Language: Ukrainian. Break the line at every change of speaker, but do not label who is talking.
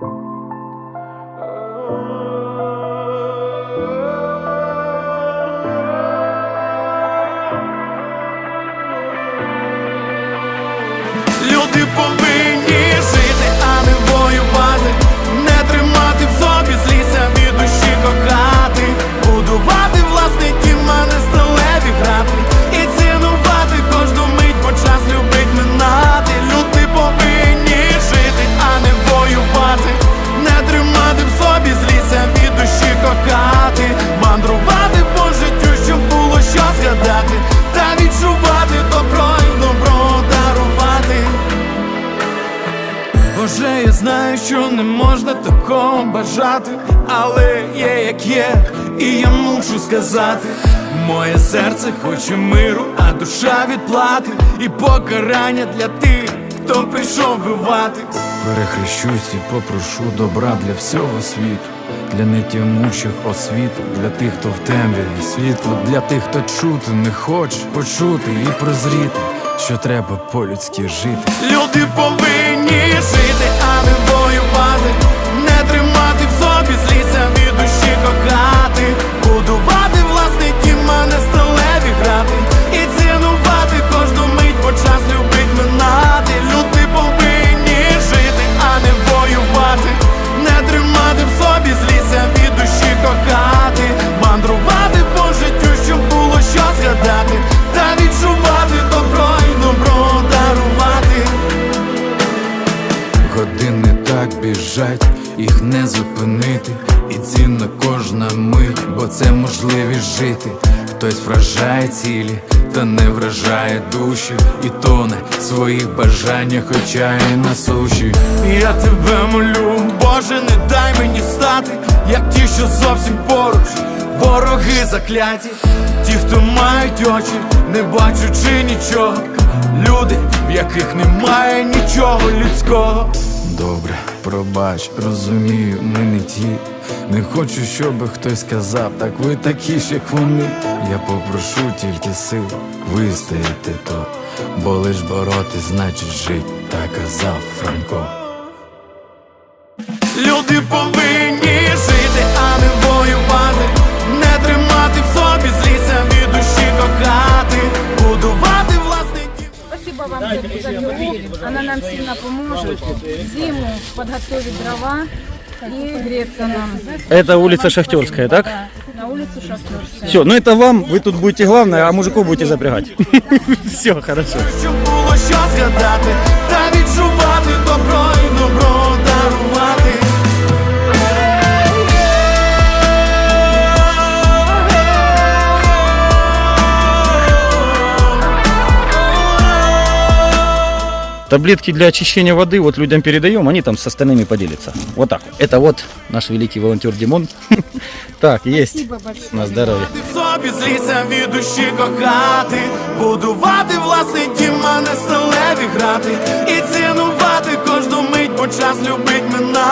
Люди знаю, що не можна такого бажати, але є як є, і я мушу сказати, моє серце хоче миру, а душа відплати, і покарання для тих, хто прийшов бивати.
Перехрещусь і попрошу добра для всього світу, для нетямучих освіту, для тих, хто в темряві світло, для тих, хто чути не хоче почути і прозріти, що треба по-людськи жити.
Люди повинні жити, а не воювати, не тримати
їх не зупинити, і цінна кожна мить, бо це можливість жити. Хтось вражає цілі, та не вражає душі, і тоне в своїх бажаннях, хоча і на суші.
Я тебе молю, Боже, не дай мені стати, як ті, що зовсім поруч, вороги закляті, ті, хто мають очі, не бачучи нічого, люди, в яких немає нічого людського.
Добре, пробач, розумію, ми не ті. Не хочу, щоб хтось сказав, так ви такі ж, як вони. Я попрошу тільки сил вистояти то, бо лиш боротись значить жить, так казав Франко.
Люди повинні
Любовь. Она нам сильно поможет. Зиму подготовить дрова и греться нам.
Это улица Шахтерская, так?
Да, на улицу Шахтерская.
Все, ну это вам, вы тут будете главное, а мужиков будете запрягать. Все, хорошо.
Щоб було що згадати, та відчувати
Таблетки для очищения воды вот людям передаем, они там с остальными поделятся. Вот так. вот. Это вот наш великий волонтер Димон. Так, есть.
Спасибо большое.
На здоровье.
Ти в собі зліся від душі кохати, будувати власний дім, а не сталеві грати, і цінувати кожну мить, бо час любить минати.